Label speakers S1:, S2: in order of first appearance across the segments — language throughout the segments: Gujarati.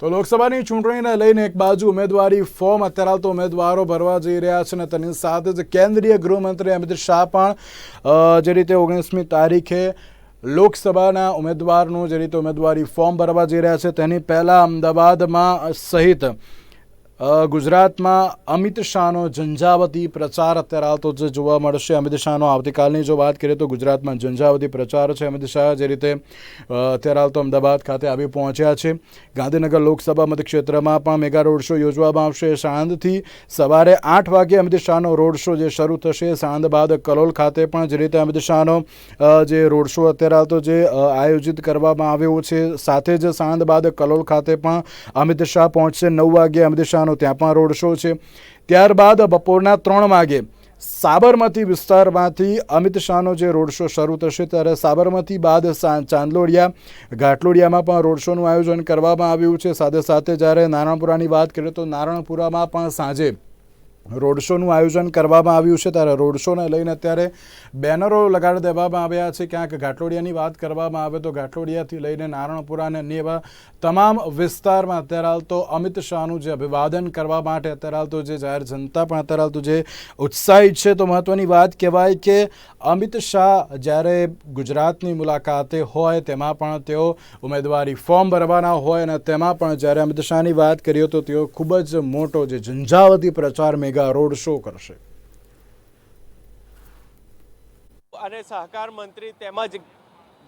S1: તો લોકસભાની ચૂંટણીને લઈને એક બાજુ ઉમેદવારી ફોર્મ અત્યારે હાલ તો ઉમેદવારો ભરવા જઈ રહ્યા છે અને તેની સાથે જ કેન્દ્રીય ગૃહમંત્રી અમિત શાહ પણ જે રીતે ઓગણીસમી તારીખે લોકસભાના ઉમેદવારનું જે રીતે ઉમેદવારી ફોર્મ ભરવા જઈ રહ્યા છે તેની પહેલાં અમદાવાદમાં સહિત ગુજરાતમાં અમિત શાહનો ઝંઝાવતી પ્રચાર અત્યારે હાલ તો જે જોવા મળશે. અમિત શાહનો આવતીકાલની જો વાત કરીએ તો ગુજરાતમાં ઝંઝાવતી પ્રચાર છે. અમિત શાહ જે રીતે અત્યારે હાલ તો અમદાવાદ ખાતે આવી પહોંચ્યા છે. ગાંધીનગર લોકસભા મતક્ષેત્રમાં પણ મેગા રોડ શો યોજવામાં આવશે. સાંજથી સવારે આઠ વાગે અમિત શાહનો રોડ શો જે શરૂ થશે. સાંજ બાદ કલોલ ખાતે પણ જે રીતે અમિત શાહનો જે રોડ શો અત્યારે હાલ તો જે આયોજિત કરવામાં આવ્યો છે. સાથે જ સાંજ બાદ કલોલ ખાતે પણ અમિત શાહ પહોંચશે. નવ વાગે અમિત શાહનો ત્યાં પણ રોડ શો છે. ત્યારબાદ બપોરના ત્રણ વાગે સાબરમતી વિસ્તારમાંથી અમિત શાહનો જે રોડ શો શરૂ થશે, ત્યારે સાબરમતી બાદ ચાંદલોડિયા, ઘાટલોડિયામાં પણ રોડ શોનું આયોજન કરવામાં આવ્યું છે. સાથે સાથે જ્યારે નારણપુરાની વાત કરીએ તો નારણપુરામાં પણ સાંજે રોડ શોનું આયોજન કરવામાં આવ્યું છે ત્યારે રોડ શોને લઈને અત્યારે બેનરો લગાડી દેવામાં આવ્યા છે. ક્યાંક ઘાટલોડિયાની વાત કરવામાં આવે તો ઘાટલોડિયાથી લઈને નારણપુરા અને એવા તમામ વિસ્તારમાં અત્યારે હાલ તો અમિત શાહનું જે અભિવાદન કરવા માટે અત્યારે હાલ તો જે જાહેર જનતા પણ અત્યારે હાલ તો જે ઉત્સાહિત છે તો મહત્વની વાત કહેવાય કે અમિત શાહ જ્યારે ગુજરાતની મુલાકાતે હોય તેમાં પણ તેઓ ઉમેદવારી ફોર્મ ભરવાના હોય અને તેમાં પણ જ્યારે અમિત શાહની વાત કરીએ તો તેઓ ખૂબ જ મોટો જે ઝંઝાવતી પ્રચાર મેગા રોડ શો કરશે.
S2: અને સહકાર મંત્રી તેમજ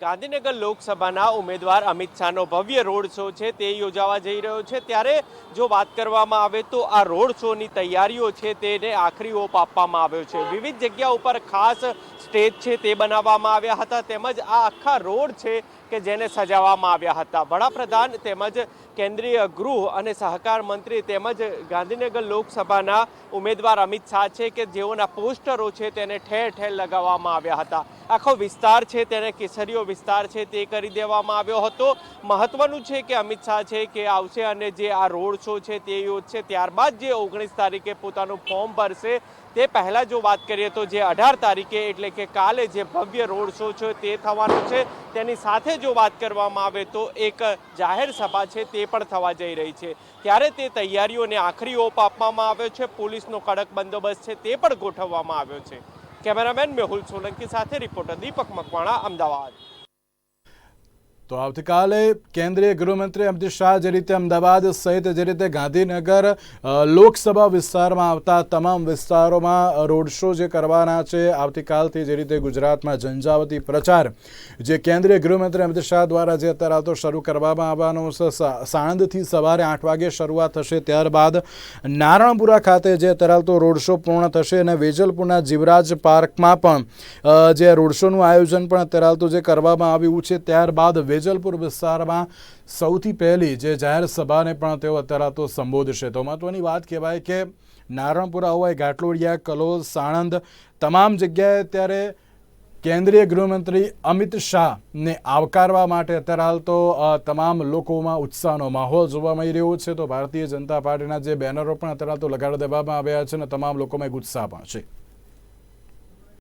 S2: ગાંધીનગર લોકસભાના ઉમેદવાર અમિત શાહનો ભવ્ય રોડ શો છે તે યોજાવા જઈ રહ્યો છે. ત્યારે જો વાત કરવામાં આવે તો આ રોડ શોની તૈયારીઓ છે તેને આખરી ઓપ આપવામાં આવ્યો છે. વિવિધ જગ્યા ઉપર ખાસ સ્ટેજ છે તે બનાવવામાં આવ્યા હતા તેમજ આ આખા રોડ છે કે જેને સજાવવામાં આવ્યા હતા. વડાપ્રધાન તેમજ કેન્દ્રીય ગૃહ અને સહકાર મંત્રી તેમજ ગાંધીનગર લોકસભાના ઉમેદવાર અમિત શાહ છે કે જેઓના પોસ્ટરો છે તેને ઠેર ઠેર લગાવવામાં આવ્યા હતા. આખો વિસ્તાર છે, તેને કેસરીયો વિસ્તાર છે તે કરી દેવામાં આવ્યો હતો. મહત્વનું છે કે અમિત શાહ છે કે આવશે અને જે આ રોડ શો છે તે યોજશે ત્યારબાદ જે ઓગણીસ તારીખે પોતાનું ફોર્મ ભરશે, તે પહેલાં જો વાત કરીએ તો જે અઢાર તારીખે એટલે કે કાલે જે ભવ્ય રોડ શો છે તે થવાનો છે. તેની સાથે જો વાત કરવામાં આવે તો એક જાહેર સભા છે તે પણ થવા જઈ રહી છે. ત્યારે તે તૈયારીઓને આખરી ઓપ આપવામાં આવ્યો છે, પોલીસનો કડક બંદોબસ્ત છે તે પણ ગોઠવવામાં આવ્યો છે. કેમેરામેન મેહુલ સોલંકી સાથે રિપોર્ટર દીપક મકવાણા, અમદાવાદ.
S1: તો આવતીકાલે કેન્દ્રીય ગૃહમંત્રી અમિત શાહ જે રીતે અમદાવાદ સહિત જે રીતે ગાંધીનગર લોકસભા વિસ્તારમાં આવતા તમામ વિસ્તારોમાં રોડ શો જે કરવાના છે, આવતીકાલથી જે રીતે ગુજરાતમાં ઝંઝાવતી પ્રચાર જે કેન્દ્રીય ગૃહમંત્રી અમિત શાહ દ્વારા જે અત્યારે આવતો શરૂ કરવામાં આવવાનો છે સાણંદથી સવારે આઠ વાગે શરૂઆત થશે. ત્યારબાદ નારણપુરા ખાતે જે અત્યારે આવતો રોડ શો પૂર્ણ થશે અને વેજલપુરના જીવરાજ પાર્કમાં પણ જે રોડ શોનું આયોજન પણ અત્યારે આવતું જે કરવામાં આવ્યું છે. ત્યારબાદ વેજલપુર વિસ્તારમાં સૌથી પહેલી જે જાહેર સભાને પણ તેઓ અત્યારે તો સંબોધશે. તો મહત્વની વાત કહેવાય કે નારણપુરા હોય ઘાટલોડિયા, કલોલ, સાણંદ તમામ જગ્યાએ અત્યારે કેન્દ્રીય ગૃહમંત્રી અમિત શાહને આવકારવા માટે અત્યારે હાલ તો તમામ લોકોમાં ઉત્સાહનો માહોલ જોવા મળી રહ્યો છે. તો ભારતીય જનતા પાર્ટીના જે બેનરો પણ અત્યારે તો લગાડી દેવામાં આવ્યા છે અને તમામ લોકોમાં એક ઉત્સાહ પણ છે.